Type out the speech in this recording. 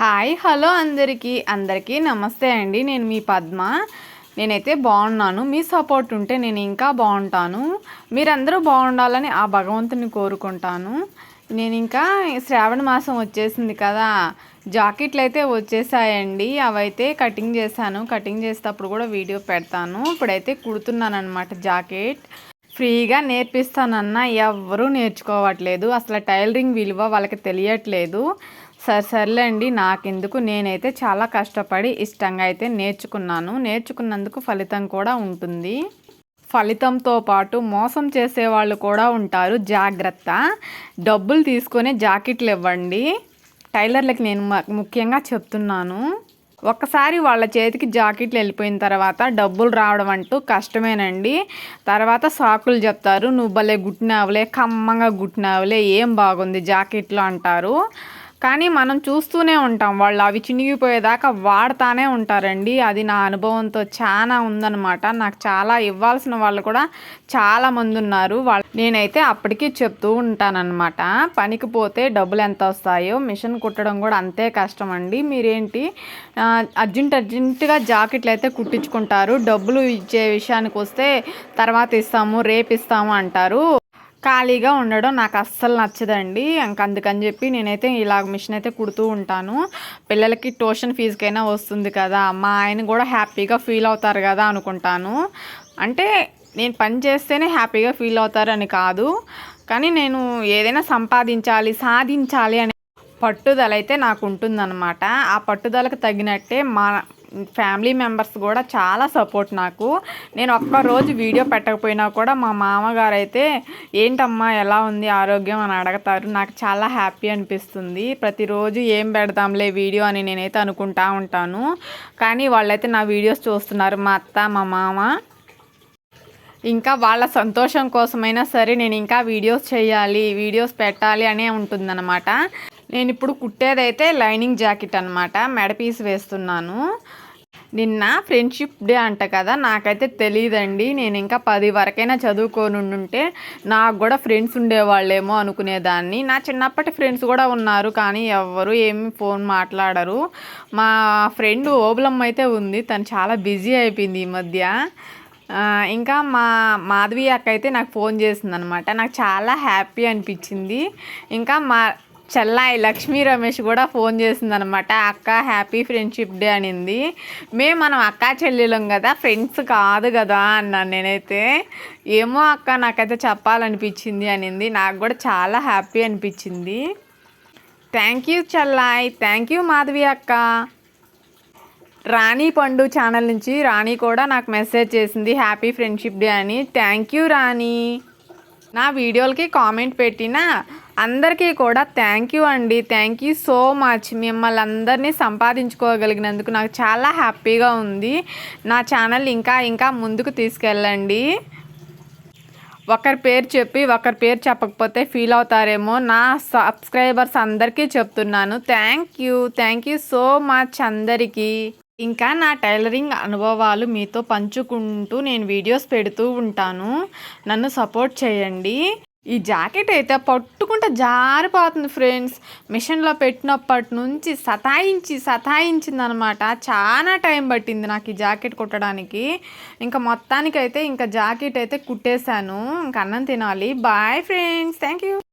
Hi hello అందరికీ. అందరికీ నమస్తే అండి. నేను మీ పద్మ. నేనైతే బాగున్నాను. మీ సపోర్ట్ ఉంటే నేను ఇంకా బాగుంటాను. మీరందరూ బాగుండాలని ఆ భగవంతుని కోరుకుంటాను. నేను ఇంకా శ్రావణ మాసం వచ్చేసింది కదా. జాకెట్లు అయితే వచ్చేసాయండి. అవైతే కటింగ్ చేశాను. కటింగ్ చేసేటప్పుడు కూడా వీడియో పెడతాను. ఇప్పుడైతే కుడుతున్నాను అనమాట జాకెట్. ఫ్రీగా నేర్పిస్తానన్నా ఎవరూ నేర్చుకోవట్లేదు. అసలు టైలరింగ్ విలువ వాళ్ళకి తెలియట్లేదు. సరే సర్లేండి నాకెందుకు? నేనైతే చాలా కష్టపడి ఇష్టంగా అయితే నేర్చుకున్నాను. నేర్చుకున్నందుకు ఫలితం కూడా ఉంటుంది. ఫలితంతో పాటు మోసం చేసే వాళ్ళు కూడా ఉంటారు. జాగ్రత్త. డబ్బులు తీసుకొని జాకెట్లు ఇవ్వండి టైలర్లకి నేను ముఖ్యంగా చెప్తున్నాను. ఒక్కసారి వాళ్ళ చేతికి జాకెట్లు వెళ్ళిపోయిన తర్వాత డబ్బులు రావడం అంటూ కష్టమేనండి. తర్వాత సాకులు చెప్తారు. నువ్వు భలే గుట్టినావులే కమ్మంగా గుట్టినావులే ఏం బాగుంది జాకెట్లు అంటారు. కానీ మనం చూస్తూనే ఉంటాం. వాళ్ళు అవి చినిగిపోయేదాకా వాడుతానే ఉంటారండి. అది నా అనుభవంతో చాలా ఉందన్నమాట. నాకు చాలా ఇవ్వాల్సిన వాళ్ళు కూడా చాలా మంది ఉన్నారు. వాళ్ళు నేనైతే అప్పటికీ చెప్తూ ఉంటానన్నమాట. పనికి పోతే డబ్బులు ఎంత వస్తాయో మిషన్ కుట్టడం కూడా అంతే కష్టం అండి మీరేంటి అర్జెంట్ అర్జెంటుగా జాకెట్లు అయితే కుట్టించుకుంటారు. డబ్బులు ఇచ్చే విషయానికి వస్తే తర్వాత ఇస్తాము రేపు ఇస్తాము అంటారు. ఖాళీగా ఉండడం నాకు అస్సలు నచ్చదండి. ఇంక అందుకని చెప్పి నేనైతే ఇలా మిషన్ అయితే కుడుతూ ఉంటాను. పిల్లలకి ట్యూషన్ ఫీజుకైనా వస్తుంది కదా మా ఆయన కూడా హ్యాపీగా ఫీల్ అవుతారు కదా అనుకుంటాను. అంటే నేను పని చేస్తేనే హ్యాపీగా ఫీల్ అవుతారు అని కాదు. కానీ నేను ఏదైనా సంపాదించాలి సాధించాలి అనే పట్టుదల అయితే నాకు ఉంటుందన్నమాట. ఆ పట్టుదలకు తగినట్టే మా ఫ్యామిలీ మెంబర్స్ కూడా చాలా సపోర్ట్ నాకు. నేను ఒక్కరోజు వీడియో పెట్టకపోయినా కూడా మా మామగారు అయితే ఏంటమ్మా ఎలా ఉంది ఆరోగ్యం? అని అడుగుతారు. నాకు చాలా హ్యాపీ అనిపిస్తుంది. ప్రతిరోజు ఏం పెడదాంలే వీడియో అని నేనైతే అనుకుంటా ఉంటాను. కానీ వాళ్ళైతే నా వీడియోస్ చూస్తున్నారు మా అత్త మా మామ. ఇంకా వాళ్ళ సంతోషం కోసమైనా సరే నేను ఇంకా వీడియోస్ చేయాలి వీడియోస్ పెట్టాలి అనే ఉంటుందన్నమాట. నేను ఇప్పుడు కుట్టేదైతే లైనింగ్ జాకెట్ అనమాట మెడపీస్ వేస్తున్నాను. నిన్న ఫ్రెండ్షిప్ డే అంట కదా నాకైతే తెలియదండి నేను ఇంకా పది వరకైనా చదువుకొని ఉంటే నాకు కూడా ఫ్రెండ్స్ ఉండేవాళ్ళేమో అనుకునేదాన్ని. నా చిన్నప్పటి ఫ్రెండ్స్ కూడా ఉన్నారు కానీ ఎవరు ఏమి ఫోన్ మాట్లాడరు. మా ఫ్రెండ్ ఓబులమ్మ అయితే ఉంది తను చాలా బిజీ అయిపోయింది ఈ మధ్య. ఇంకా మా మాధవి అక్క అయితే నాకు ఫోన్ చేసింది అనమాట నాకు చాలా హ్యాపీ అనిపించింది. ఇంకా మా చెల్లాయి లక్ష్మీ రమేష్ కూడా ఫోన్ చేసిందనమాట అక్క హ్యాపీ ఫ్రెండ్షిప్ డే అనింది. మేము మనం అక్క చెల్లెలం కదా ఫ్రెండ్స్ కాదు కదా అన్నాను నేనైతే. ఏమో అక్క నాకైతే చెప్పాలనిపించింది అనింది. నాకు కూడా చాలా హ్యాపీ అనిపించింది. థ్యాంక్ యూ చెల్లాయ్ థ్యాంక్ యూ మాధవి అక్క. రాణి పండు ఛానల్ నుంచి రాణి కూడా నాకు మెసేజ్ చేసింది హ్యాపీ ఫ్రెండ్షిప్ డే అని. Thank you Rani. నా వీడియోలకి కామెంట్ పెట్టిన అందరికీ కూడా థ్యాంక్ యూ అండి. థ్యాంక్ యూ సో మచ్ మిమ్మల్ని అందరినీ సంపాదించుకోగలిగినందుకు నాకు చాలా హ్యాపీగా ఉంది. నా ఛానల్ ఇంకా ఇంకా ముందుకు తీసుకెళ్ళండి. ఒకరి పేరు చెప్పి ఒకరి పేరు చెప్పకపోతే ఫీల్ అవుతారేమో. నా సబ్స్క్రైబర్స్ అందరికీ చెప్తున్నాను. Thank you thank you so much అందరికీ. ఇంకా నా టైలరింగ్ అనుభవాలు మీతో పంచుకుంటూ నేను వీడియోస్ పెడుతూ ఉంటాను. నన్ను సపోర్ట్ చేయండి. ఈ జాకెట్ అయితే పట్టుకుంటే జారిపోతుంది ఫ్రెండ్స్. మిషన్లో పెట్టినప్పటి నుంచి సతాయించి సతాయించింది అనమాట చాలా టైం పట్టింది నాకు ఈ జాకెట్ కుట్టడానికి. ఇంకా మొత్తానికైతే ఇంకా జాకెట్ అయితే కుట్టేశాను. ఇంకా అన్నం తినాలి. Bye friends. Thank you